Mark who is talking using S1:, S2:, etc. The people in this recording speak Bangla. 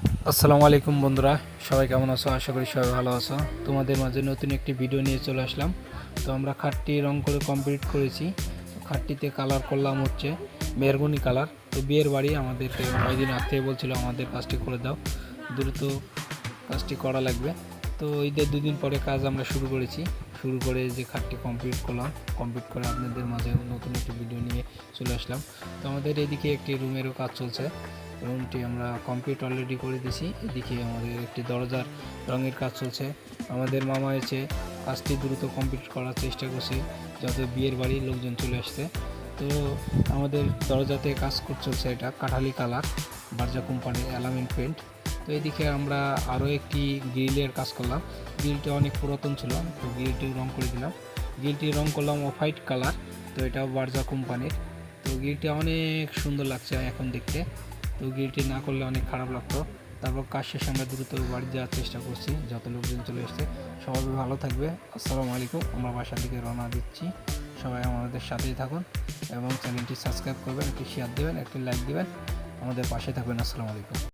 S1: আসসালামু আলাইকুম বন্ধুরা, সবাই কেমন আছো? আশা করি সবাই ভালো আছো। তোমাদের মাঝে নতুন একটি ভিডিও নিয়ে চলে আসলাম। তো আমরা খাটটি রং করে কমপ্লিট করেছি। খাটটিতে কালার করলাম হচ্ছে মেহরগুনি কালার তো বিয়ের বাড়ি আমাদেরকে কয়েকদিন আগ থেকে বলছিল, আমাদের কাজটি করে দাও। দ্রুত কাজটি করা লাগবে। তো ঈদের দুদিন পরে কাজ আমরা শুরু করেছি। শুরু করে যে খাটটি কমপ্লিট করলাম কমপ্লিট করে আপনাদের মাঝে নতুন একটি ভিডিও নিয়ে চলে আসলাম। তো আমাদের এদিকে একটি রুমেরও কাজ চলছে। রুমটি আমরা কমপ্লিট অলরেডি করে দিছি এদিকে আমাদের একটি দরজার রঙের কাজ চলছে। আমাদের মামা এসে কাজটি দ্রুত কমপ্লিট করার চেষ্টা করছে, যাতে বিয়ের বাড়ির লোকজন চলে আসছে তো আমাদের দরজাতে কাজ চলছে এটা, কাঠালি কালার, বার্জা কোম্পানির অ্যালামিন পেন্ট। তো এদিকে আমরা আরও একটি গ্রিলের কাজ করলাম। গ্রিলটি অনেক পুরাতন ছিল, তো গ্রিলটি রং করে দিলাম। গ্রিলটি রং করলাম অফ হোয়াইট কালার, তো এটাও বার্জা কোম্পানির। তো গ্রিলটি অনেক সুন্দর লাগছে এখন দেখতে। তো গ্রিলটি না করলে অনেক খারাপ লাগতো। তারপর কাজ শেষে আমরা দ্রুত বাড়ি যাওয়ার চেষ্টা করছি, যত লোকজন চলে এসছে, সবাই ভালো থাকবে। আসসালামু আলাইকুম, আমরা বাসার দিকে রওনা দিচ্ছি। সবাই আমাদের সাথেই থাকুন এবং চ্যানেলটি সাবস্ক্রাইব করবেন, একটি শেয়ার দেবেন, একটি লাইক দেবেন। আমাদের পাশে থাকবেন, আসসালামু আলাইকুম।